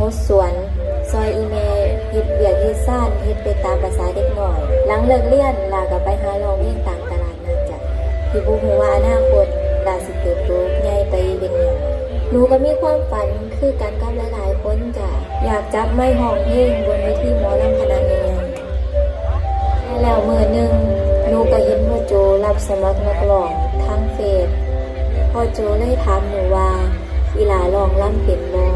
หดสวน ซอยอีเมเฮ็ดเบียกเฮ็ดซ่านเฮ็ดไปตามภาษาเด็กหน่อย หลังเลิกเรียนลาก็ไปหาลองเลี้ยงตามตลาดนัดจ้ะที่บ่ฮู้ว่าอนาคตลาสิเติบโตใหญ่ไปเป็นหยังหนูก็มีความฝันคือกันกับหลายๆคนจ้ะอยากจับไม้ห้องเพลงบนเวทีหมอลำคณะใหญ่ๆแล้วมือหนึ่งหนูก็เห็นพ่อโจรับสมัครนักร้องทางเฟซพ่อโจเลยถามหนูว่าอีหลาลองล่ำเป็นบ่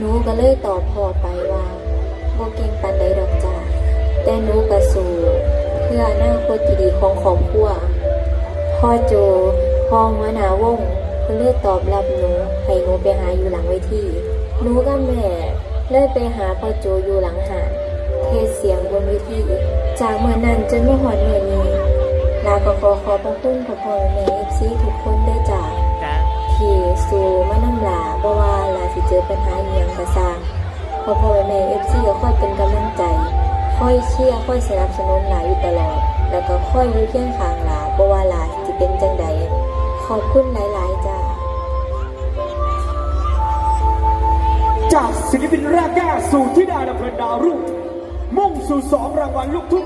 หนูก็เลยตอบพ่อไปว่าบ่เก่งปานใดดอกจ้ะแต่หนูก็สู้เพื่ออนาคตที่ดีของครอบครัวพ่อโจพ่อหัวหนาวงเพิ่นเลยตอบรับหนูให้หนูไปหาอยู่หลังเวทีหนูกับแม่เลยไปหาพ่อโจอยู่หลังหาเทศเสียงบนเวทีจากเมื่อนั้นจนมาหอดเมื่อนี้ลาก็ขอขอบพระคุณพ่อพ่อแม่เอฟซีทุกคนได้จ้าจ้า ที่สู่มานำลาบ่ว่าลาสิเจอปัญหาอหยังก็สร้างพอพ่อแม่เอฟซีก็คอยเป็นกำลังใจคอยเชียร์คอยสนับสนุนหลาอยู่ตลอด แล้วก็คอยอยู่เคียงข้างหลาบ่ว่าหลาสิเป็นจังใดขอบคุณหลายๆจ้าจากศิลปินแรกแก้สู่ที่ดาดับเพลินดาวรุ่งมุ่งสู่สองรางวัลลูกทุ่ง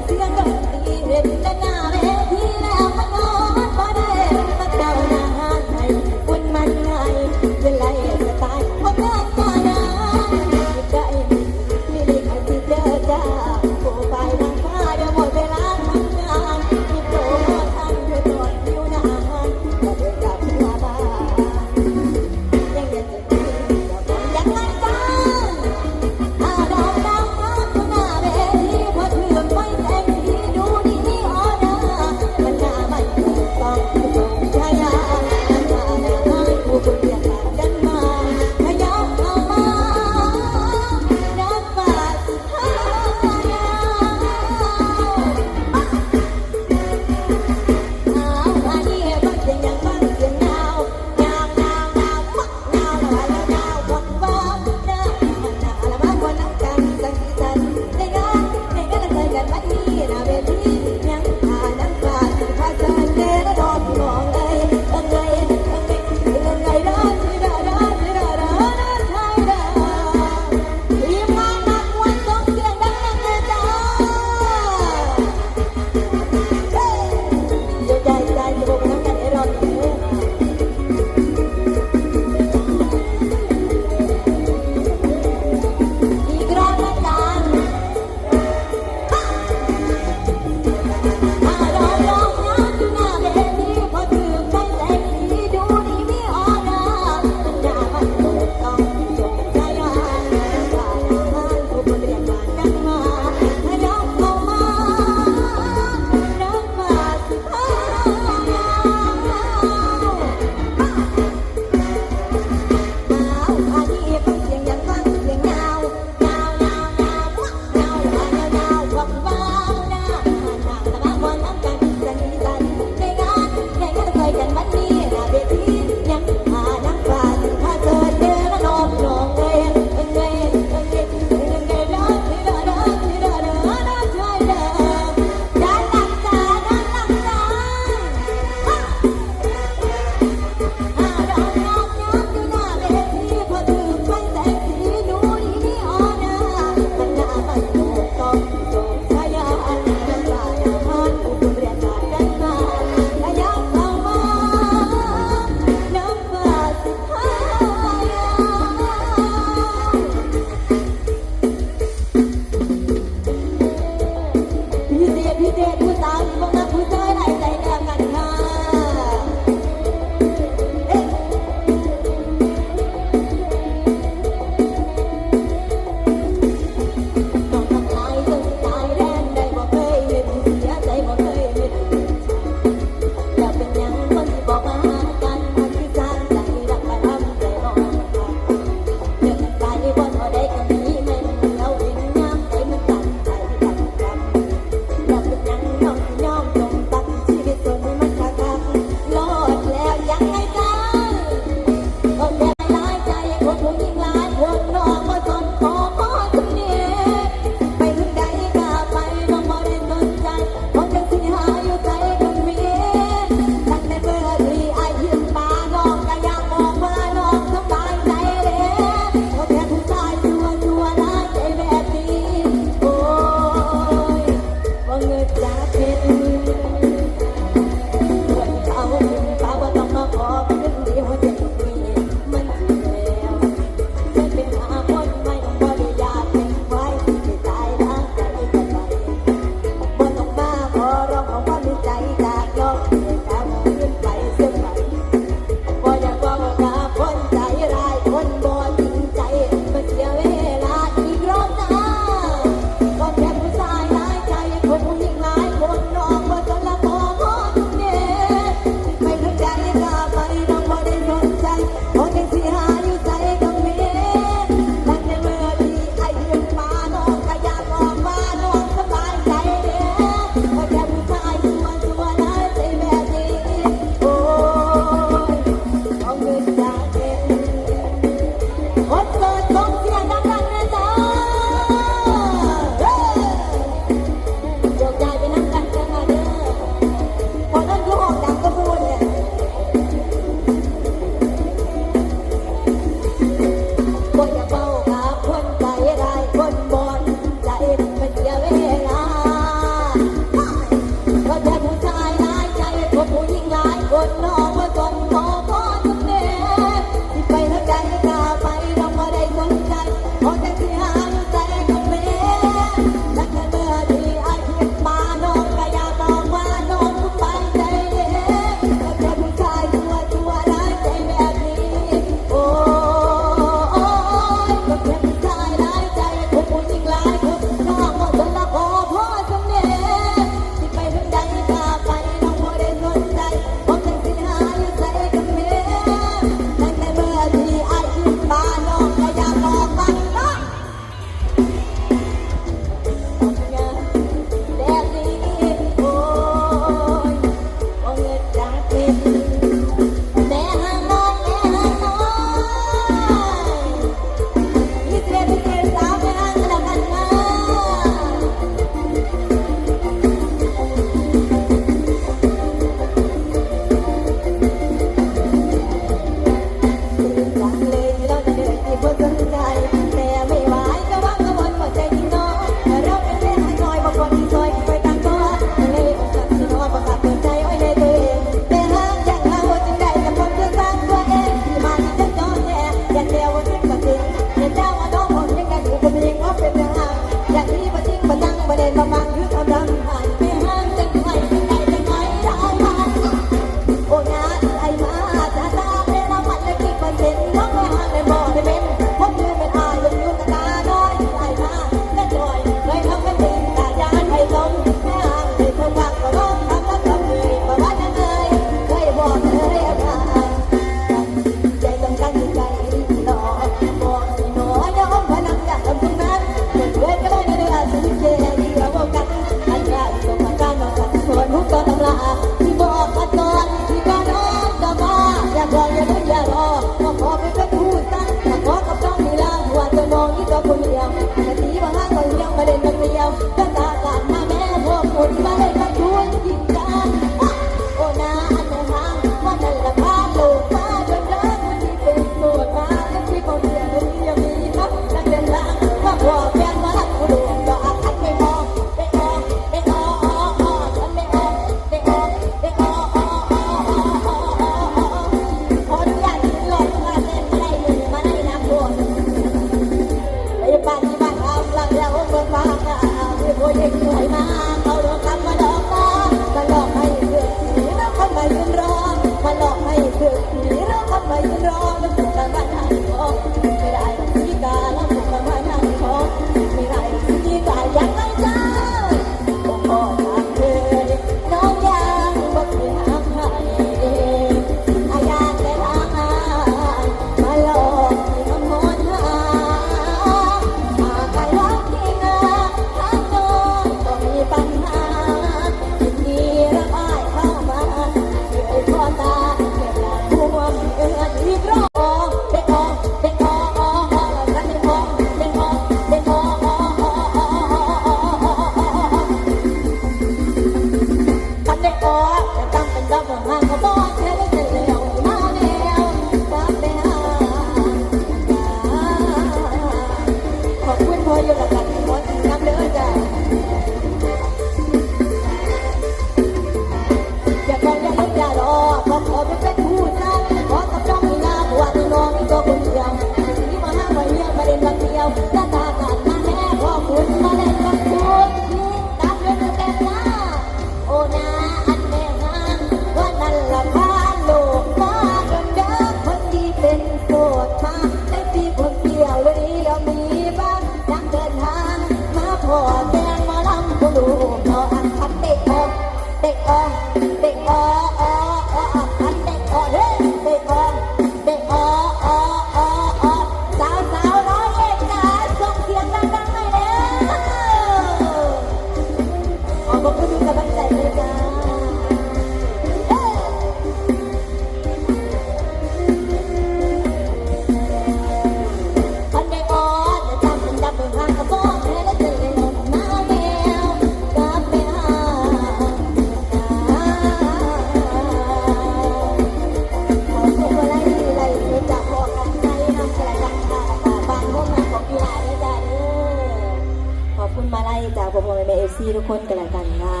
ฟซีทุกคนกันละกันค่ะ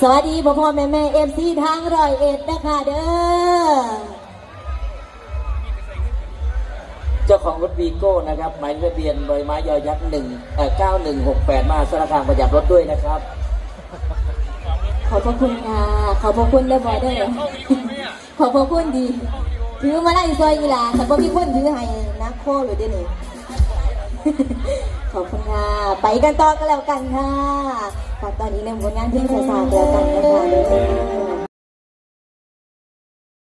สวัสดีพ่อพ่อแม่แม่เอฟซีทางร้อยเอ็ดนะคะเด้อเจ้าของรถวีโก้นะครับหมายเลขทะเบียนใบไม้ยอยักษ์หนึ่งเอ่อเก้าหนึ่งหกแปดมาสารคามประหยัดรถด้วยนะครับ ขอบพระคุณค่ะขอบพระคุณเรียบร้อยเด้อขอบพระคุณดีถือมาไล่ซอยอีหลาแต่ว่ามีคนถือให้นะโคหรือเดี๋ยวนี้ ขอบคุณค่ะ ไปกันต่อก็แล้วกันค่ะฝากตอนนี้เริ่มผลงานเพลงสาวๆแล้วกันนะคะ